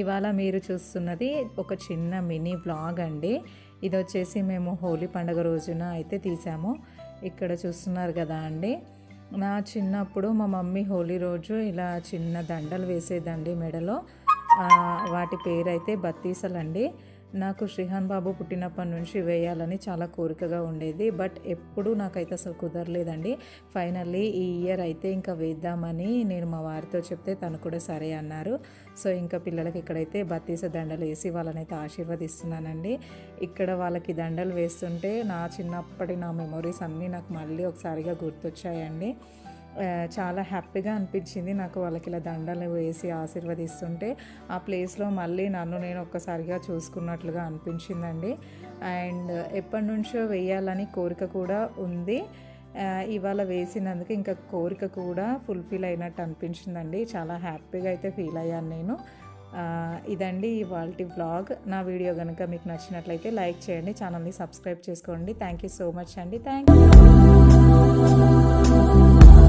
ఇవాళ మీరు చూస్తున్నది ఒక చిన్న మినీ వ్లాగ్ అండి. ఇది వచ్చేసి మేము హోలీ పండుగ రోజున అయితే తీసాము. ఇక్కడ చూస్తున్నారు కదా అండి. నా చిన్నప్పుడు మా మమ్మీ హోలీ రోజు ఇలా చిన్న దండలు వేసేదండి మెడలో. వాటి పేరు అయితే బత్తీసలండి. నాకు శ్రీహాన్ బాబు పుట్టినప్పటి నుంచి వేయాలని చాలా కోరికగా ఉండేది. బట్ ఎప్పుడూ నాకైతే అసలు కుదరలేదండి. ఫైనల్లీ ఈ ఇయర్ అయితే ఇంకా వేద్దామని నేను మా వారితో చెప్తే తను కూడా సరే అన్నారు. సో ఇంకా పిల్లలకి ఇక్కడైతే బత్తీస దండలు వేసి వాళ్ళనైతే ఆశీర్వదిస్తున్నానండి. ఇక్కడ వాళ్ళకి దండలు వేస్తుంటే నా చిన్నప్పటి నా మెమొరీస్ అన్నీ నాకు మళ్ళీ ఒకసారిగా గుర్తొచ్చాయండి. చాలా హ్యాపీగా అనిపించింది నాకు వాళ్ళకి ఇలా దండలు వేసి ఆశీర్వదిస్తుంటే ఆ ప్లేస్లో మళ్ళీ నన్ను నేను ఒక్కసారిగా చూసుకున్నట్లుగా అనిపించిందండి. అండ్ ఎప్పటి నుంచో వేయాలని కోరిక కూడా ఉంది. ఇవాళ వేసినందుకు ఇంకా కోరిక కూడా ఫుల్ఫిల్ అయినట్టు అనిపించిందండి. చాలా హ్యాపీగా అయితే ఫీల్ అయ్యాను నేను. ఇదండి ఇవాళ వ్లాగ్. నా వీడియో కనుక మీకు నచ్చినట్లయితే లైక్ చేయండి ఛానల్ని సబ్స్క్రైబ్ చేసుకోండి. థ్యాంక్ యూ సో మచ్ అండి. Thank you.